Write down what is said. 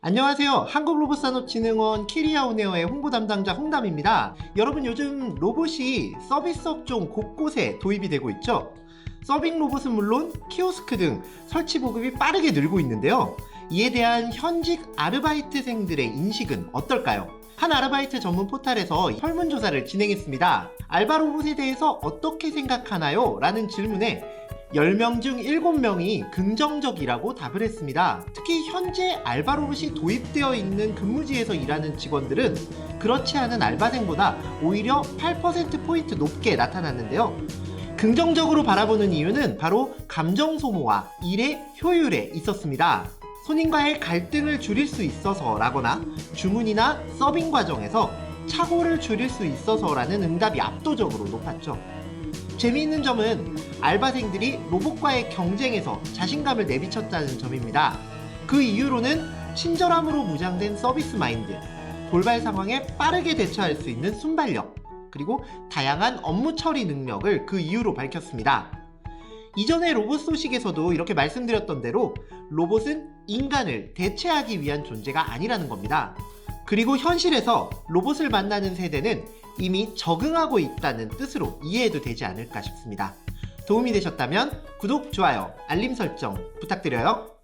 안녕하세요. 한국 로봇산업 진흥원 키리아오네어의 홍보 담당자 홍담입니다. 여러분 요즘 로봇이 서비스 업종 곳곳에 도입이 되고 있죠. 서빙 로봇은 물론 키오스크 등 설치 보급이 빠르게 늘고 있는데요. 이에 대한 현직 아르바이트생들의 인식은 어떨까요? 한 아르바이트 전문 포탈에서 설문조사를 진행했습니다. 알바 로봇에 대해서 어떻게 생각하나요? 라는 질문에 10명 중 7명이 긍정적이라고 답을 했습니다. 특히 현재 알바 로봇이 도입되어 있는 근무지에서 일하는 직원들은 그렇지 않은 알바생보다 오히려 8%포인트 높게 나타났는데요. 긍정적으로 바라보는 이유는 바로 감정 소모와 일의 효율에 있었습니다. 손님과의 갈등을 줄일 수 있어서라거나 주문이나 서빙 과정에서 착오를 줄일 수 있어서라는 응답이 압도적으로 높았죠. 재미있는 점은 알바생들이 로봇과의 경쟁에서 자신감을 내비쳤다는 점입니다. 그 이유로는 친절함으로 무장된 서비스 마인드, 돌발 상황에 빠르게 대처할 수 있는 순발력, 그리고 다양한 업무 처리 능력을 그 이유로 밝혔습니다. 이전에 로봇 소식에서도 이렇게 말씀드렸던 대로 로봇은 인간을 대체하기 위한 존재가 아니라는 겁니다. 그리고 현실에서 로봇을 만나는 세대는 이미 적응하고 있다는 뜻으로 이해해도 되지 않을까 싶습니다. 도움이 되셨다면 구독, 좋아요, 알림 설정 부탁드려요.